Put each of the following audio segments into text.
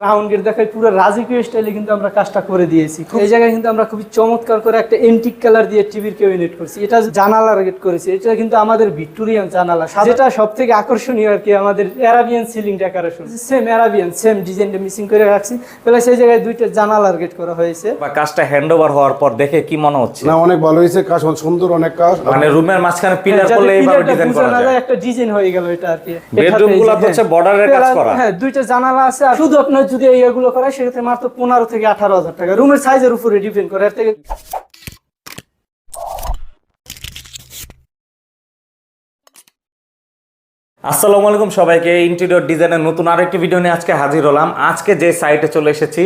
Round gate দেখাই পুরো রাজকীয় স্টাইলে কিন্তু আমরা কাজটা করে দিয়েছি। এই জায়গায় কিন্তু আমরা খুবই চমৎকার করে একটা এন্টিক কালার দিয়ে টিভির ক্যাবিনেট করছি। এটা জানালার গেট করেছি। এটা কিন্তু আমাদের ভিক্টোরিয়ান জানালা। যেটা সব থেকে আকর্ষণীয় আর কি আমাদের Arabian ceiling decoration same Arabian same ডিজাইনটা মিসিং করে রাখছি। প্লাস সেই জায়গায় দুইটা জানালার গেট করা হয়েছে। বা কাজটা হ্যান্ড ওভার হওয়ার পর দেখে কি মনে হচ্ছে? না অনেক ভালো হয়েছে। কাজ অনেক সুন্দর অনেক কাজ। মানে রুমের মাঝখানে পিলার করলে এইভাবে ডিজাইন করা যায়। একটা ডিজাইন হয়ে গেল এটা আর কি। Bedroom এটাতে এই যে, গুলো হচ্ছে হ্যাঁ, কাজ করা। হ্যাঁ দুইটা জানালা আছে আর শুধু আপনার যদি এইগুলো করে, সেক্ষেত্রে মাত্র পনেরো থেকে আঠারো হাজার টাকা। রুমের সাইজের উপরে ডিপেন্ড করে। থেকে আসসালামু আলাইকুম সবাইকে। ইন্টেরিয়র ডিজাইনের নতুন আরেকটি ভিডিও নিয়ে আজকে হাজির হলাম। আজকে যে সাইটে চলে এসেছি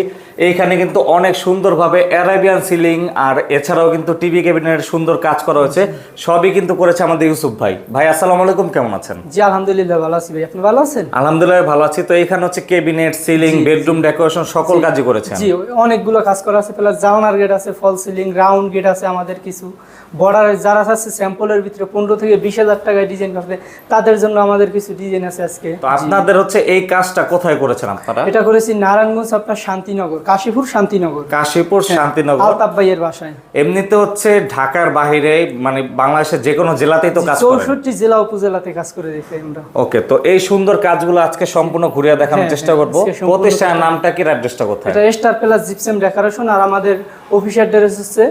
এইখানে কিন্তু অনেক সুন্দরভাবে অ্যারাবিয়ান সিলিং আর এছাড়াও কিন্তু টিভি ক্যাবিনেটের সুন্দর কাজ করা হয়েছে। সবই কিন্তু করেছে আমাদের ইউসুফ ভাই। ভাই আসসালামু আলাইকুম কেমন আছেন? জি আলহামদুলিল্লাহ ভালো আছি ভাই। আপনি ভালো আছেন? আলহামদুলিল্লাহ ভালো আছি। তো এখানে হচ্ছে ক্যাবিনেট সিলিং বেডরুম ডেকোরেশন সকল কাজই করেছেন। জি অনেকগুলো কাজ করা আছে। প্লাস জানালার গেট আছে ফল সিলিং রাউন্ড গেট আছে আমাদের কিছু। বর্ডারের যারা আছে স্যাম্পলের ভিতরে পনেরো থেকে বিশ হাজার টাকায় ডিজাইন করবে তাদের জন্য আমাদের কিছু ডিজাইন আছে আজকে। তো আপনাদের হচ্ছে এই কাজটা কোথায় করেছেন আপনারা? এটা করেছি নারায়ণগঞ্জ আপনার শান্তিনগর। কাশীপুর শান্তিনগর। কাশীপুর শান্তিনগর। আলতাফ ভাইয়ের বাসায়। এমনিতে হচ্ছে ঢাকার বাহিরে মানে বাংলাদেশের যে কোনো জেলাতেই তো কাজ করেন চৌষট্টি জেলা উপজেলাতে কাজ করে দেখি আমরা। ওকে তো এই সুন্দর কাজগুলো আজকে সম্পূর্ণ ঘুরিয়ে দেখানোর হ্যাঁ, চেষ্টা হ্যাঁ, করব। প্রতিষ্ঠানের নামটা কি অ্যাড্রেসটা কোথায়? এটা স্টার প্লাস জিপসেম ডেকোরেশন আর আমাদের অফিস অ্যাড্রেস হচ্ছে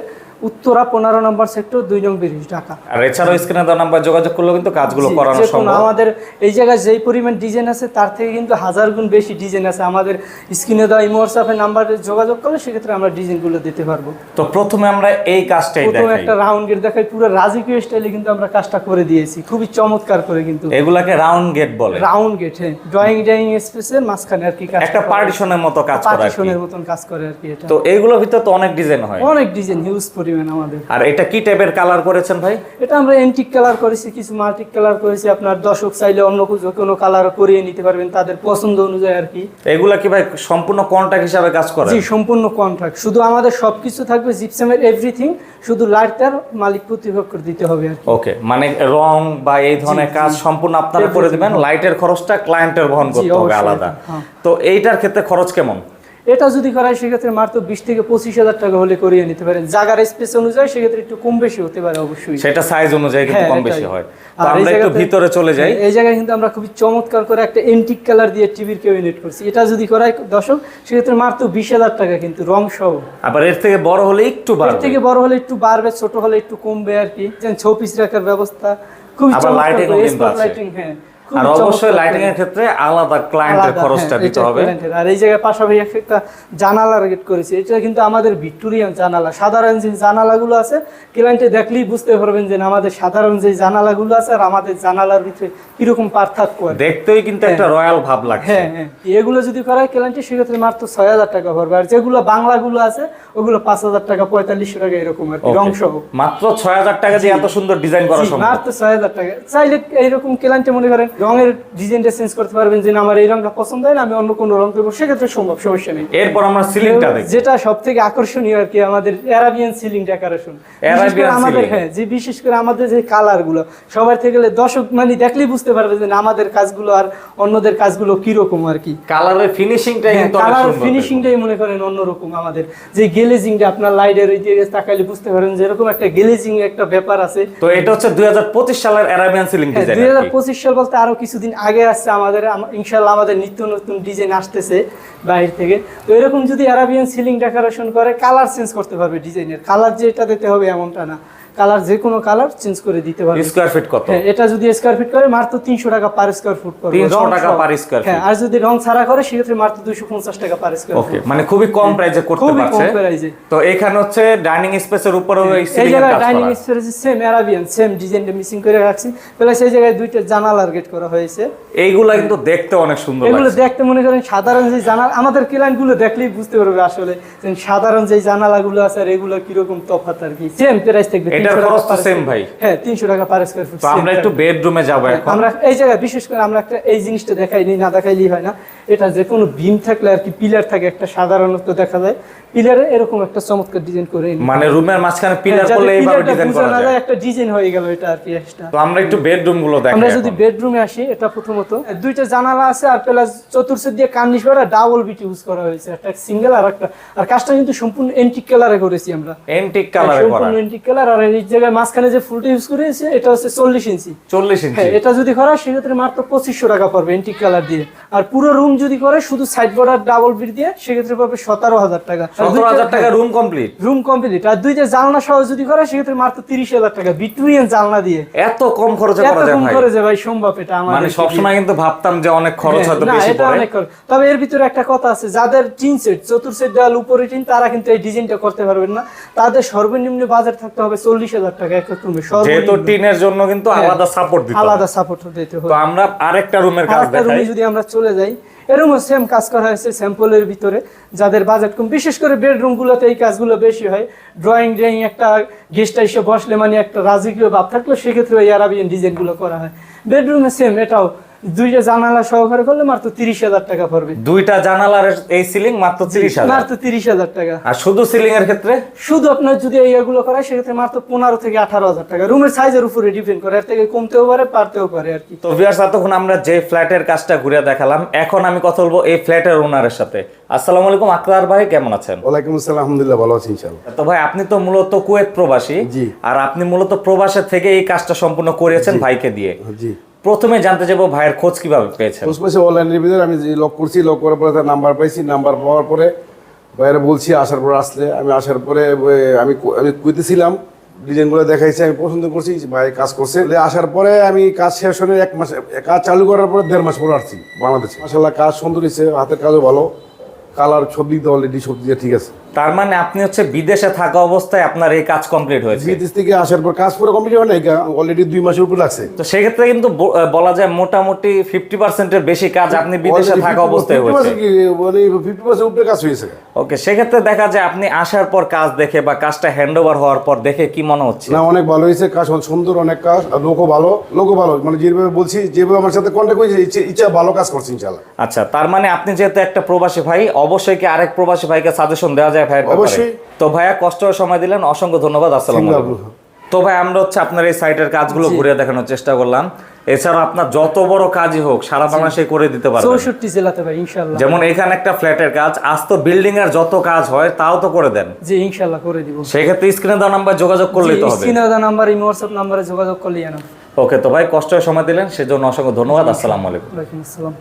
উত্তরা পনেরো নম্বর সেক্টর দুই নং ব্রিজ ঢাকা। আর এছাড়াও স্ক্রিনে দেওয়া নাম্বার যোগাযোগ করলেও কিন্তু কাজগুলো করানো সম্ভব। আমাদের এই জায়গায় যেই পরিমাণ ডিজাইন আছে তার থেকে কিন্তু হাজার গুণ বেশি ডিজাইন আছে। আমাদের স্ক্রিনে দেওয়া এই হোয়াটসঅ্যাপের নাম্বারে যোগাযোগ করলে সেক্ষেত্রে আমরা ডিজাইনগুলো দিতে পারব। তো প্রথমে আমরা এই কাজটাই প্রথমে একটা রাউন্ড গেট দেখাই পুরো রাজকীয় স্টাইলে কিন্তু আমরা কাজটা করে দিয়েছি। খুবই চমৎকার করে কিন্তু। এগুলাকে রাউন্ড গেট বলে। রাউন্ড গেট হ্যাঁ। ড্রয়িং ডাইনিং স্পেসের মাঝখানে আর কি কাজ একটা পার্টিশনের মতো কাজ করা পার্টিশনের মতন কাজ করে আর কি এটা। তো এইগুলোর ভিতরে তো অনেক ডিজাইন হয়। অনেক ডিজাইন হিউজ পরিমাণ আমাদের। আর এটা কি টাইপের কালার করেছেন ভাই? এটা আমরা এন্টিক কালার করেছি কিছু মাল্টিক কালার করেছি। আপনার দর্শক চাইলে অন্য কিছু- কোনো কালার করিয়ে নিতে পারবেন তাদের পছন্দ অনুযায়ী আর কি। এগুলা কি ভাই সম্পূর্ণ কন্ট্রাক্ট হিসাবে কাজ করে? জি সম্পূর্ণ কন্ট্রাক্ট শুধু আমাদের সবকিছু থাকবে জিপসামের এভরিথিং শুধু লাইটটার মালিক প্রতিপক্ষের দিতে হবে আর ওকে মানে রং বা এই ধরনের কাজ সম্পূর্ণ আপনারা করে দিবেন। লাইটের খরচটা ক্লায়েন্টের বহন করতে হবে আলাদা। হ্যাঁ। তো এইটার ক্ষেত্রে খরচ কেমন? এটা যদি করায় সেক্ষেত্রে মাত্র বিশ থেকে পঁচিশ হাজার টাকা হলে করিয়ে নিতে পারেন। জায়গার স্পেস অনুযায়ী সেক্ষেত্রে একটু কম বেশি হতে পারে অবশ্যই। সেটা সাইজ অনুযায়ী কিন্তু হ্যাঁ, কম বেশি হয়। তো আর এই আমরা একটু ভিতরে চলে যাই। এই জায়গায় কিন্তু আমরা খুবই চমৎকার করে একটা এন্টিক কালার দিয়ে টিভির ক্যাবিনেট করছি। এটা যদি করায় দর্শক সেক্ষেত্রে মাত্র বিশ হাজার টাকা কিন্তু রং সহ। আবার এর থেকে বড় হলে একটু এর বাড়বে। থেকে বড় হলে একটু বাড়বে ছোট হলে একটু কমবে আর কি। যেন ছৌ পিস রাখার ব্যবস্থা খুবই চমৎকার lighting, হ্যাঁ। আর অবশ্যই লাইটিং করে। এর ক্ষেত্রে আলাদা ক্লায়েন্টের খরচটা হ্যাঁ, দিতে হবে। আর এই জায়গায় পাশাপাশি একটা গেট করেছি। এটা কিন্তু আমাদের ভিক্টোরিয়ান জানালা। সাধারণ যে জানালাগুলো আছে ক্লায়েন্টে দেখলেই বুঝতে পারবেন যে আমাদের সাধারণ যে জানালাগুলো আছে আর আমাদের জানালার ভিতরে কীরকম পার্থক্য দেখতেই কিন্তু একটা রয়্যাল ভাব লাগছে। হ্যাঁ হ্যাঁ। এগুলো যদি করায় ক্লায়েন্টে সেক্ষেত্রে মাত্র ছয় হাজার টাকা ভরবে আর যেগুলো বাংলাগুলো আছে ওগুলো পাঁচ হাজার টাকা পঁয়তাল্লিশশো টাকা এরকম আর কি Okay. রং সহ মাত্র ছয় হাজার টাকা দিয়ে এত সুন্দর ডিজাইন করা সম্ভব। মাত্র ছয় হাজার টাকা। চাইলে এইরকম ক্লায়েন্টে মনে করেন রঙের ডিজাইনটা চেঞ্জ করতে পারবেন যে আমার এই রংটা পছন্দ হয় না আমি অন্য কোনো রং করব সেক্ষেত্রে সম্ভব সমস্যা নেই। এরপর আমরা সিলিংটা দেখি যেটা সব থেকে আকর্ষণীয় আর কি আমাদের অ্যারাবিয়ান সিলিং ডেকোরেশন আমাদের হ্যাঁ যে বিশেষ করে আমাদের যে কালারগুলো সবার থেকে গেলে দর্শক মানে দেখলেই বুঝতে পারবে যে আমাদের কাজগুলো আর অন্যদের কাজগুলো কীরকম আর কি। কালারের ফিনিশিংটাই কিন্তু কালার ফিনিশিংটাই মনে করেন অন্যরকম আমাদের। যে গ্লেজিংটা আপনার লাইটের ওই দিকে তাকাইলে বুঝতে পারেন যে এরকম একটা গ্লেজিং একটা ব্যাপার আছে। তো এটা হচ্ছে দুই হাজার পঁচিশ সালের অ্যারাবিয়ান সিলিং হ্যাঁ, ডিজাইন দুই হাজার পঁচিশ সাল বলতে আরও কিছুদিন আগে আসছে আমাদের ইনশাল্লাহ আমাদের নিত্য নতুন ডিজাইন আসতেছে বাইরে থেকে। তো এরকম যদি আরাবিয়ান সিলিং ডেকোরেশন করে কালার চেঞ্জ করতে পারবে ডিজাইনের কালার যেটা দিতে হবে এমনটা না। কালার যে কোনো কালার চেঞ্জ করে দিতে পারবে। স্কোয়ার ফিট কত? হ্যাঁ এটা যদি স্কোয়ার ফিট করে মাত্র তিনশো টাকা পার স্কোয়ার ফুট পড়বে 300 টাকা সহ। per square হ্যাঁ আর যদি রং ছাড়া করে সেক্ষেত্রে মাত্র দুইশো পঞ্চাশ টাকা পার স্কোয়ার ওকে মানে খুবই কম প্রাইসে করতে পারছে খুবই কম প্রাইসে তো এখানে হচ্ছে ডাইনিং স্পেসের উপরেও এই এই সিলিং জায়গায় কাজ dining space same Arabian same ডিজাইনটা মিসিং করে রাখছি। প্লাস এই জায়গায় দুইটা জানালার গেট করা হয়েছে। এইগুলা কিন্তু দেখতে অনেক সুন্দর এগুলো দেখতে মনে করেন সাধারণ যে জানালা আমাদের ক্লায়েন্টগুলো দেখলেই বুঝতে পারবে আসলে যে সাধারণ যে জানালাগুলো আছে আর এগুলো কীরকম তফাৎ আর কি। সেম প্রাইস থাকবে এটার খরচ তো per ভাই। হ্যাঁ তিনশো টাকা পার স্কোয়ার ফুট তো আমরা একটু বেডরুমে যাব এখন। আমরা এই জায়গায় বিশেষ করে আমরা একটা এই জিনিসটা দেখাইনি না দেখাইলি হয় না। এটা যে কোনো বিম থাকলে আর কি পিলার থাকে একটা সাধারণত দেখা যায়। পিলারে এরকম একটা চমৎকার ডিজাইন করে মানে রুমের মাঝখানে পিলার যাতে করলে এইভাবে ডিজাইন করা যায়। একটা ডিজাইন হয়ে গেল এটা আর কি extra। তো আমরা একটু বেডরুমগুলো দেখাই আমরা যদি বেডরুমে আসি এটা প্রথমত। দুইটা জানালা আছে আর প্লাস চতুর্থ দিয়ে কার্নিশ করা ডাবল বিট ইউজ করা হয়েছে। একটা সিঙ্গেল আর একটা আর কাজটা কিন্তু সম্পূর্ণ এন্টিক কালারে করেছি আমরা। এন্টিক কালারে করা সম্পূর্ণ এন্টিক কালার আর এই জায়গায় মাঝখানে যে ফুলটা ইউজ করেছে এটা হচ্ছে চল্লিশ ইঞ্চি। চল্লিশ ইঞ্চি। হ্যাঁ এটা যদি করা সেক্ষেত্রে মাত্র পঁচিশশো টাকা পড়বে এন্টিক কালার দিয়ে। আর পুরো রুম যদি করে শুধু সাইড বর্ডার ডাবল বিট দিয়ে সেক্ষেত্রে পড়বে সতেরো হাজার টাকা। সতেরো হাজার টাকা রুম কমপ্লিট রুম কমপ্লিট আর দুইটা জানলা সহ যদি করে সেক্ষেত্রে মাত্র তিরিশ হাজার টাকা। ভিক্টোরিয়ান জানলা দিয়ে। এত কম খরচে করা যায় কম ভাই? ভাই সম্ভব এটা আমাদের মানে সবসময় কিন্তু ভাবতাম যে অনেক খরচ হয়তো বেশি পড়ে। অনেক তবে এর ভিতরে একটা কথা আছে যাদের টিন সেট চতুর সেট দেওয়াল উপরে টিন তারা কিন্তু এই ডিজাইনটা করতে পারবেন না। তাদের সর্বনিম্ন বাজার থাকতে হবে চল্লিশ হাজার টাকা এক এক রুমে যেহেতু টিনের জন্য কিন্তু হ্যাঁ, আলাদা সাপোর্ট দিতে। আলাদা সাপোর্ট দিতে হবে। তো আমরা আরেকটা রুমের কাজ আরেকটা দেখাই। রুমে যদি আমরা চলে যাই এরকম সেম কাজ করা হয়েছে স্যাম্পলের ভিতরে, যাদের বাজেট কম। বিশেষ করে বেডরুমগুলোতে এই কাজগুলো বেশি হয়। ড্রয়িং ড্রয়িং একটা গেস্ট এসে বসলে মানে একটা রাজকীয় ভাব থাকলে সেক্ষেত্রে ওই আরাবিয়ান ডিজাইনগুলো করা হয়। বেডরুমে সেম এটাও দুইটা জানালা সহকারে করলে মাত্র তিরিশ হাজার টাকা পড়বে। দুইটা জানালার এই সিলিং মাত্র তিরিশ হাজার। মাত্র তিরিশ হাজার টাকা। আর শুধু সিলিং এর ক্ষেত্রে? শুধু আপনার যদি এইগুলো সেক্ষেত্রে মাত্র পনেরো থেকে আঠারো হাজার টাকা। রুমের সাইজের উপরে ডিপেন্ড করে এর থেকে কমতেও পারে পারতেও পারে আর কি। তো ভিউয়ার্স এতক্ষণ আমরা যে ফ্ল্যাটের কাজটা ঘুরে দেখালাম এখন আমি কথা বলব এই ফ্ল্যাটের ওনারের সাথে। আসসালামু আলাইকুম আকরার ভাই কেমন আছেন? ওয়ালাইকুম আসসালাম আলহামদুলিল্লাহ ভালো আছি ইনশাল্লাহ তো ভাই আপনি তো মূলত কুয়েত প্রবাসী। জি। আর আপনি মূলত প্রবাসের থেকে এই কাজটা সম্পূর্ণ করেছেন ভাইকে দিয়ে। জি। প্রথমে জানতে চাইব ভাইয়ের খোঁজ কীভাবে পেয়েছেন? পোস্ট পাইছে অনলাইনের ভিতরে। আমি লক করছি লক করার পরে তার নাম্বার পাইছি। নাম্বার পাওয়ার পরে বাইরে বলছি, আসার পর আসলে। আমি আসার পরে আমি আমি কুইতেছিলাম, ডিজাইনগুলো দেখাইছি, আমি পছন্দ করছি, ভাই কাজ করছে। আসার পরে আমি কাজ শেষ হলে এক মাস কাজ চালু করার পরে দেড় মাস পরে আসছি বাংলাদেশে। মাসাল্লাহ কাজ সুন্দর হয়েছে, হাতের কাজও ভালো। কালার সব দিক অলরেডি সব দিয়ে ঠিক আছে। তার মানে আপনি হচ্ছে বিদেশে থাকা অবস্থায় আপনার এই কাজ কমপ্লিট হয়েছে। বিদেশ থেকে আসার পর কাজ পুরো কমপ্লিট হয় নাই অলরেডি দুই মাসের উপর লাগছে। তো সেক্ষেত্রে কিন্তু বলা যায় মোটামুটি ফিফটি পার্সেন্টের বেশি কাজ আপনি বিদেশে থাকা অবস্থায় হয়েছে। মানে ফিফটি পার্সেন্ট উপরে কাজ হয়েছে ওকে সেক্ষেত্রে দেখা যায় আপনি আসার পর কাজ দেখে বা কাজটা হ্যান্ড ওভার হওয়ার পর দেখে কি মনে হচ্ছে? না অনেক ভালো হয়েছে কাজ সুন্দর অনেক কাজ লোকও ভালো লোকও ভালো। মানে যেভাবে বলছি যেভাবে আমার সাথে কন্ট্যাক্ট হয়েছে ইচ্ছে ইচ্ছা ভালো কাজ করছি ইনশাল্লাহ আচ্ছা তার মানে আপনি যেহেতু একটা প্রবাসী ভাই অবশ্যই কি আরেক প্রবাসী ভাইকে সাজেশন দেওয়া যায় ভাইয়ের ব্যাপারে? অবশ্যই। তো ভাইয়া কষ্ট সময় দিলেন অসংখ্য ধন্যবাদ আসসালামু আলাইকুম। তো ভাই আমরা হচ্ছে আপনার এই সাইটের কাজগুলো ঘুরে দেখানোর চেষ্টা করলাম। এছাড়া আপনার যত বড় কাজই হোক সারা বাংলাদেশে করে দিতে পারবেন। চৌষট্টি জেলাতে ভাই ইনশাল্লাহ যেমন এখানে একটা ফ্ল্যাটের কাজ আজ তো বিল্ডিং এর যত কাজ হয় তাও তো করে দেন। জি ইনশাল্লাহ করে দিব। সেক্ষেত্রে স্ক্রিনে দেওয়া নাম্বার যোগাযোগ করলেই তো হবে। স্ক্রিনে নাম্বার এই হোয়াটসঅ্যাপ নাম্বারে যোগাযোগ করলে জানাব ওকে তো ভাই কষ্ট সময় দিলেন সেজন্য অসংখ্য ধন্যবাদ আসসালামু আলাইকুম। ওয়ালাইকুম আসসালাম।